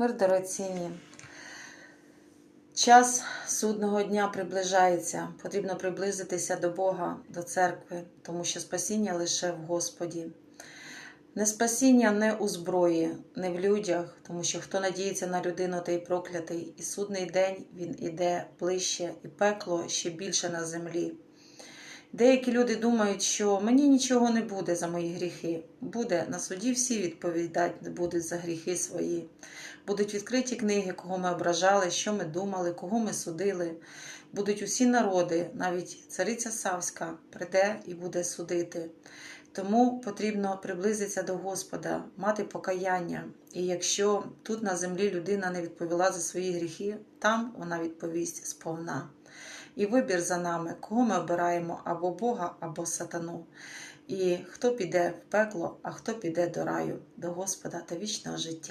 Мир дорогоцінні. Час судного дня приближається. Потрібно приблизитися до Бога, до церкви, тому що спасіння лише в Господі. Не спасіння не у зброї, не в людях, тому що хто надіється на людину, той проклятий, і судний день він іде ближче, і пекло ще більше на землі. Деякі люди думають, що мені нічого не буде за мої гріхи. Буде на суді всі відповідати будуть за гріхи свої. Будуть відкриті книги, кого ми ображали, що ми думали, кого ми судили. Будуть усі народи, навіть цариця Савська прийде і буде судити. Тому потрібно приблизитися до Господа, мати покаяння. І якщо тут на землі людина не відповіла за свої гріхи, там вона відповість сповна. І вибір за нами, кого ми обираємо або Бога, або сатану. І хто піде в пекло, а хто піде до раю, до Господа та вічного життя.